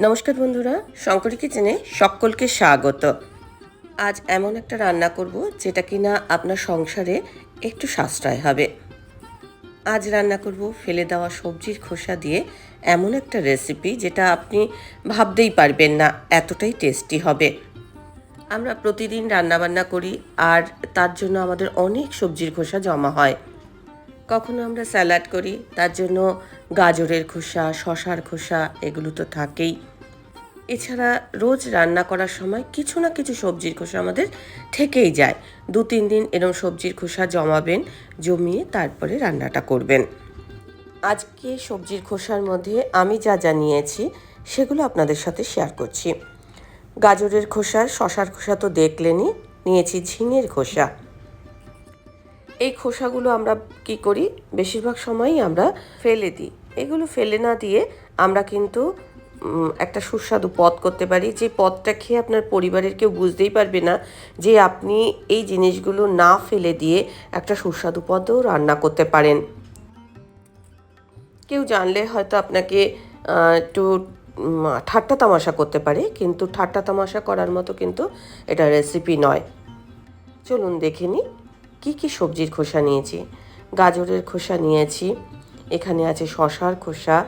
নমস্কার বন্ধুরা, শঙ্করী কিচেনে সকলকে স্বাগত। আজ এমন একটা রান্না করব যেটা কিনা আপনার সংসারে একটু সাশ্রয় হবে। আজ রান্না করব ফেলে দেওয়া সবজির খোসা দিয়ে এমন একটা রেসিপি যেটা আপনি ভাবতেই পারবেন না এতটাই টেস্টি হবে। আমরা প্রতিদিন রান্নাবান্না করি আর তার জন্য আমাদের অনেক সবজির খোসা জমা হয়। কখনো আমরা স্যালাড করি, তার জন্য গাজরের খোসা, শশার খোসা, এগুলো তো থাকেই। এছাড়া রোজ রান্না করার সময় কিছু না কিছু সবজির খোসা আমাদের থেকেই যায়। দু তিন দিন এরম সবজির খোসা জমাবেন, জমিয়ে তারপরে রান্নাটা করবেন। আজকে সবজির খোসার মধ্যে আমি যা যা নিয়েছি, সেগুলো আপনাদের সাথে শেয়ার করছি। গাজরের খোসা, শশার খোসা তো দেখলেনই, নিয়েছি ঝিঙের খোসা। এই খোসাগুলো আমরা কি করি? বেশিরভাগ সময়ই আমরা ফেলে দিই। এগুলো ফেলে না দিয়ে আমরা কিন্তু একটা সুস্বাদু পদ করতে পারি। যে পদটা খেয়ে আপনার পরিবারের কেউ বুঝতেই পারবে না যে আপনি এই জিনিসগুলো না ফেলে দিয়ে একটা সুস্বাদু পদও রান্না করতে পারেন। কেউ জানলে হয়তো আপনাকে একটু ঠাট্টা তামাশা করতে পারে, কিন্তু ঠাট্টা তামাশা করার মতো কিন্তু এটা রেসিপি নয়। চলুন দেখে নিই। কী কী সবজির খোসা নিয়েছি? গাজরের খোসা নিয়েছি। এখানে আছে শশার খোসা।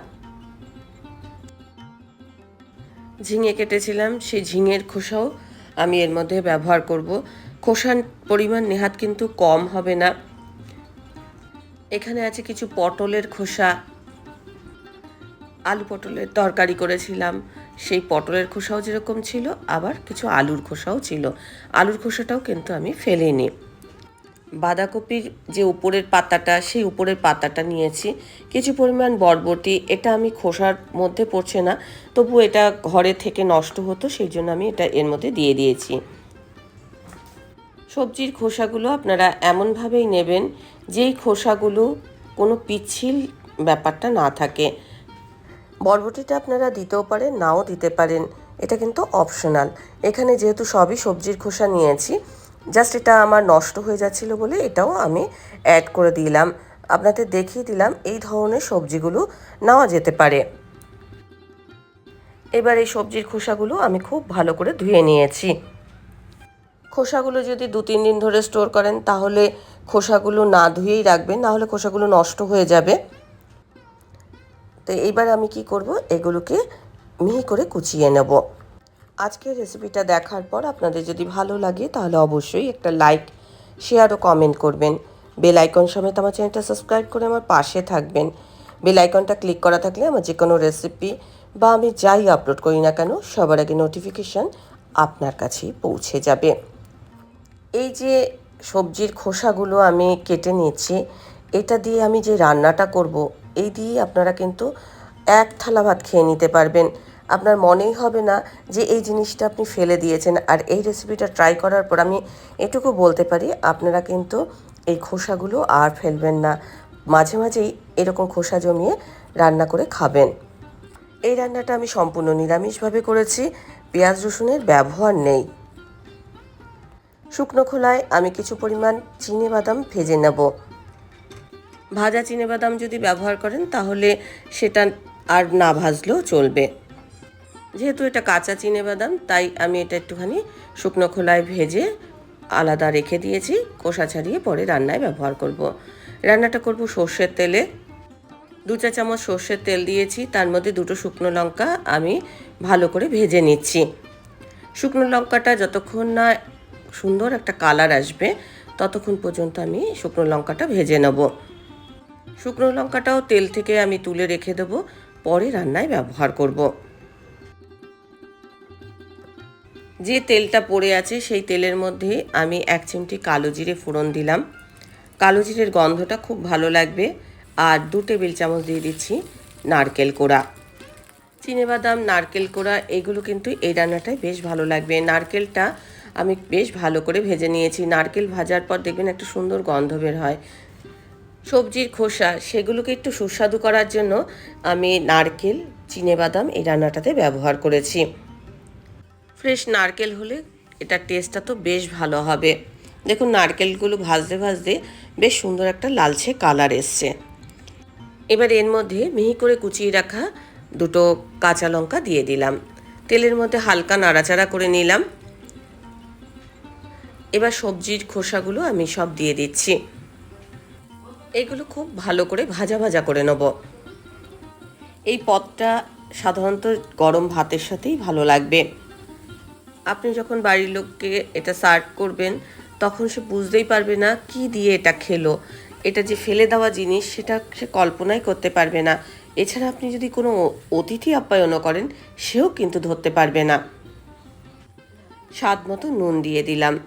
ঝিঙে কেটেছিলাম, সেই ঝিঙের খোসাও আমি এর মধ্যে ব্যবহার করব। খোসার পরিমাণ নেহাত কিন্তু কম হবে না। এখানে আছে কিছু পটলের খোসা। আলু পটলের তরকারি করেছিলাম। সেই পটলের খোসাও যেরকম ছিল, আবার কিছু আলুর খোসাও ছিল। আলুর খোসাটাও কিন্তু আমি ফেলিনি। বাঁধাকপির যে উপরের পাতাটা, সেই উপরের পাতাটা নিয়েছি। কিছু পরিমাণ বরবটি, এটা আমি খোসার মধ্যে পড়ছে না, তবু এটা ঘরে থেকে নষ্ট হতো, সেই জন্য আমি এটা এর মধ্যে দিয়ে দিয়েছি। সবজির খোসাগুলো আপনারা এমনভাবেই নেবেন, যেই খোসাগুলো কোনো পিচ্ছিল ব্যাপারটা না থাকে। বরবটিটা আপনারা দিতেও পারেন, নাও দিতে পারেন, এটা কিন্তু অপশনাল। এখানে যেহেতু সবই সবজির খোসা নিয়েছি জাস্ট এটা আমার নষ্ট হয়ে যাচ্ছিল বলে এটাও আমি অ্যাড করে দিলাম। আপনাদের দেখিয়ে দিলাম এই ধরনের সবজিগুলো নেওয়া যেতে পারে। এবার এই সবজির খোসাগুলো আমি খুব ভালো করে ধুয়ে নিয়েছি। খোসাগুলো যদি দু তিন দিন ধরে স্টোর করেন, তাহলে খোসাগুলো না ধুয়েই রাখবেন, না হলে খোসাগুলো নষ্ট হয়ে যাবে। তো এইবার আমি কি করব? এগুলোকে মিহি করে কুচিয়ে নেব। আজকের রেসিপিটা দেখার পর আপনাদের যদি ভালো লাগে, তাহলে অবশ্যই একটা লাইক শেয়ার ও কমেন্ট করবেন। বেল আইকন সমেত আমার চ্যানেলটা সাবস্ক্রাইব করে আমার পাশে থাকবেন। বেল আইকনটা ক্লিক করা থাকলে আমার যে কোনো রেসিপি বা আমি যাই আপলোড করি না কেন, সবার আগে নোটিফিকেশান আপনার কাছেই পৌঁছে যাবে। এই যে সবজির খোসাগুলো আমি কেটে নিয়েছি, এটা দিয়ে আমি যে রান্নাটা করব, এই দিয়ে আপনারা কিন্তু এক থালা ভাত খেয়ে নিতে পারবেন। আপনার মনেই হবে না যে এই জিনিসটা আপনি ফেলে দিয়েছেন। আর এই রেসিপিটা ট্রাই করার পর আমি এটুকু বলতে পারি, আপনারা কিন্তু এই খোসাগুলো আর ফেলবেন না। মাঝে মাঝেই এরকম খোসা জমিয়ে রান্না করে খাবেন। এই রান্নাটা আমি সম্পূর্ণ নিরামিষভাবে করেছি, পেঁয়াজ রসুনের ব্যবহার নেই। শুকনো খোলায় আমি কিছু পরিমাণ চিনে বাদাম ভেজে নেব। ভাজা চিনে বাদাম যদি ব্যবহার করেন তাহলে সেটা আর না ভাজলেও চলবে। যেহেতু এটা কাঁচা চিনে বাদাম, তাই আমি এটা একটুখানি শুকনো খোলায় ভেজে আলাদা রেখে দিয়েছি, কোষা ছাড়িয়ে পরে রান্নায় ব্যবহার করব। রান্নাটা করব সর্ষের তেলে। দু চা চামচ সর্ষের তেল দিয়েছি, তার মধ্যে দুটো শুকনো লঙ্কা আমি ভালো করে ভেজে নিচ্ছি। শুকনো লঙ্কাটা যতক্ষণ না সুন্দর একটা কালার আসবে, ততক্ষণ পর্যন্ত আমি শুকনো লঙ্কাটা ভেজে নেব। শুকনো লঙ্কাটাও তেল থেকে আমি তুলে রেখে দেব, পরে রান্নায় ব্যবহার করব। যে তেলটা পড়ে আছে সেই তেলের মধ্যে আমি এক চিমটি কালো জিরে ফোড়ন দিলাম। কালো জিরের গন্ধটা খুব ভালো লাগবে। আর দু টেবিল চামচ দিয়ে দিচ্ছি নারকেল কোড়া। চিনেবাদাম, নারকেল কোড়া, এগুলো কিন্তু এই রান্নাটায় বেশ ভালো লাগবে। নারকেলটা আমি বেশ ভালো করে ভেজে নিয়েছি। নারকেল ভাজার পর দেখবেন একটা সুন্দর গন্ধ বের হয়। সবজির খোসা, সেগুলোকে একটু সুস্বাদু করার জন্য আমি নারকেল, চিনেবাদাম এই রান্নাটাতে ব্যবহার করেছি। ফ্রেশ নারকেল হলে এটার টেস্টটা তো বেশ ভালো হবে। দেখুন, নারকেলগুলো ভাজতে ভাজতে বেশ সুন্দর একটা লালচে কালার এসছে। এবার এর মধ্যে মিহি করে কুচিয়ে রাখা দুটো কাঁচা লঙ্কা দিয়ে দিলাম। তেলের মধ্যে হালকা নাড়াচাড়া করে নিলাম। এবার সবজির খোসাগুলো আমি সব দিয়ে দিচ্ছি। এগুলো খুব ভালো করে ভাজা ভাজা করে নেব। এই পদটা সাধারণত গরম ভাতের সাথেই ভালো লাগবে। আপনি যখন বাড়ির লোককে এটা সার্ভ করবেন, তখন সে বুঝতেই পারবে না কি দিয়ে এটা খেলো। এটা যে ফেলে দেওয়া জিনিস, সেটা সে কল্পনাই করতে পারবে না। এছাড়া আপনি যদি কোনো অতিথি আপ্যায়নও করেন, সেও কিন্তু ধরতে পারবে না। স্বাদ মতো নুন দিয়ে দিলাম।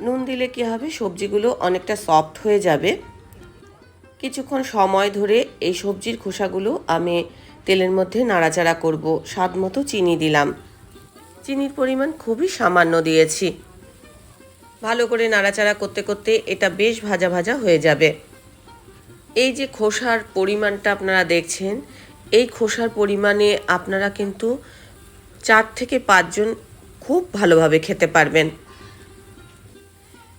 নুন দিলে কি হবে? সবজিগুলো অনেকটা সফট হয়ে যাবে। কিছুক্ষণ সময় ধরে এই সবজির খোসাগুলো আমি তেলের মধ্যে নাড়াচাড়া করব। স্বাদ মতো চিনি দিলাম। চিনির পরিমাণ খুবই সামান্য দিয়েছি। ভালো করে নাড়াচাড়া করতে করতে এটা বেশ ভাজা ভাজা হয়ে যাবে। এই যে খোসার পরিমাণটা আপনারা দেখছেন, এই খোসার পরিমাণে আপনারা কিন্তু চার থেকে পাঁচজন খুব ভালোভাবে খেতে পারবেন।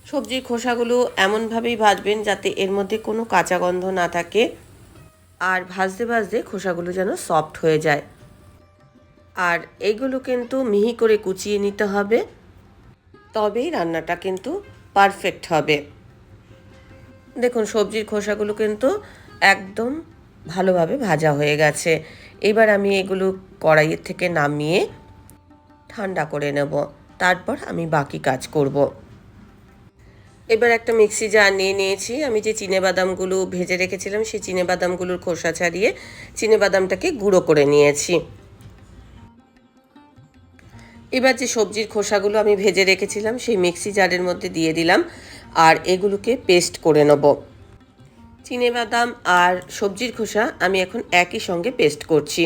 সবজির খোসাগুলো এমনভাবেই ভাজবেন যাতে এর মধ্যে কোনো কাঁচা গন্ধ না থাকে, আর ভাজতে ভাজতে খোসাগুলো যেন সফট হয়ে যায়। আর এগুলো কিন্তু মিহি করে কুচিয়ে নিতে হবে। তবেই রান্নাটা কিন্তু পারফেক্ট হবে। দেখুন, সবজির খোসাগুলো কিন্তু একদম ভালোভাবে ভাজা হয়ে গেছে। এবার আমি এগুলো কড়াইয়ের থেকে নামিয়ে ঠান্ডা করে নেব। তারপর আমি বাকি কাজ করব। এবার একটা মিক্সি জার নিয়ে নিয়েছি। আমি যে বাদামগুলো ভেজে রেখেছিলাম, সেই বাদামগুলোর খোসা ছাড়িয়ে বাদামটাকে গুঁড়ো করে নিয়েছি। এবার যে সবজির খোসাগুলো আমি ভেজে রেখেছিলাম, সেই মিক্সি জারের মধ্যে দিয়ে দিলাম আর এগুলোকে পেস্ট করে নেব। বাদাম আর সবজির খোসা আমি এখন একই সঙ্গে পেস্ট করছি।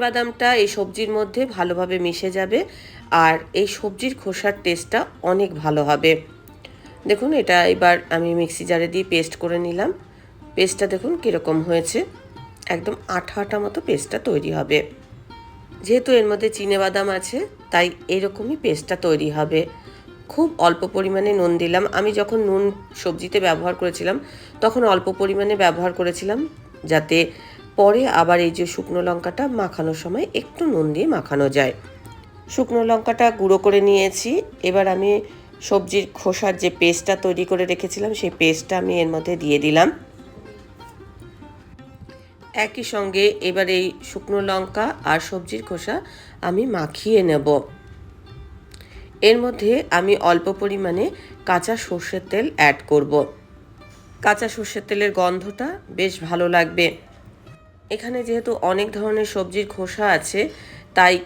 বাদামটা এই সবজির মধ্যে ভালোভাবে মিশে যাবে আর এই সবজির খোসার টেস্টটা অনেক ভালো হবে। দেখুন, এটা এবার আমি মিক্সি জারে দিয়ে পেস্ট করে নিলাম। পেস্টটা দেখুন কীরকম হয়েছে। একদম আঠা আঠা মতো পেস্টটা তৈরি হবে। যেহেতু এর মধ্যে বাদাম আছে, তাই এরকমই পেস্টটা তৈরি হবে। খুব অল্প পরিমাণে নুন দিলাম। আমি যখন নুন সবজিতে ব্যবহার করেছিলাম, তখন অল্প পরিমাণে ব্যবহার করেছিলাম যাতে পরে আবার এই যে শুকনো লঙ্কাটা মাখানোর সময় একটু নুন দিয়ে মাখানো যায়। শুকনো লঙ্কাটা গুঁড়ো করে নিয়েছি। এবার আমি সবজির খোসার যে পেস্টটা তৈরি করে রেখেছিলাম, সেই পেস্টটা আমি এর মধ্যে দিয়ে দিলাম। একই সঙ্গে এবার এই শুকনো লঙ্কা আর সবজির খোসা আমি মাখিয়ে নেব। এর মধ্যে আমি অল্প পরিমাণে কাঁচা সর্ষের তেল অ্যাড করব। কাঁচা সর্ষের তেলের গন্ধটা বেশ ভালো লাগবে। এখানে যেহেতু অনেক ধরনের সবজির খোসা আছে, তাই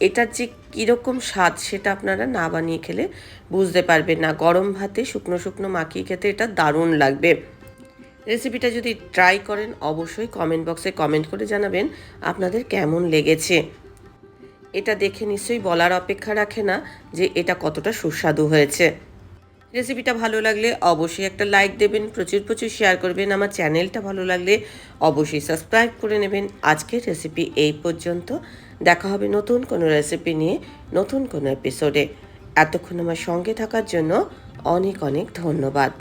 এটার যে কীরকম স্বাদ সেটা আপনারা না বানিয়ে খেলে বুঝতে পারবেন না। গরম ভাতে শুকনো শুকনো মাখিয়ে খেতে এটা দারুণ লাগবে। রেসিপিটা যদি ট্রাই করেন, অবশ্যই কমেন্ট বক্সে কমেন্ট করে জানাবেন আপনাদের কেমন লেগেছে। এটা দেখে নিশ্চয়ই বলার অপেক্ষা রাখে না যে এটা কতটা সুস্বাদু হয়েছে। রেসিপিটা ভালো লাগলে অবশ্যই একটা লাইক দেবেন, প্রচুর প্রচুর শেয়ার করবেন, আমার চ্যানেলটা ভালো লাগলে অবশ্যই সাবস্ক্রাইব করে নেবেন। আজকের রেসিপি এই পর্যন্ত। দেখা হবে নতুন কোনো রেসিপি নিয়ে, নতুন কোনো এপিসোডে এতক্ষণ আমার সঙ্গে থাকার জন্য অনেক অনেক ধন্যবাদ।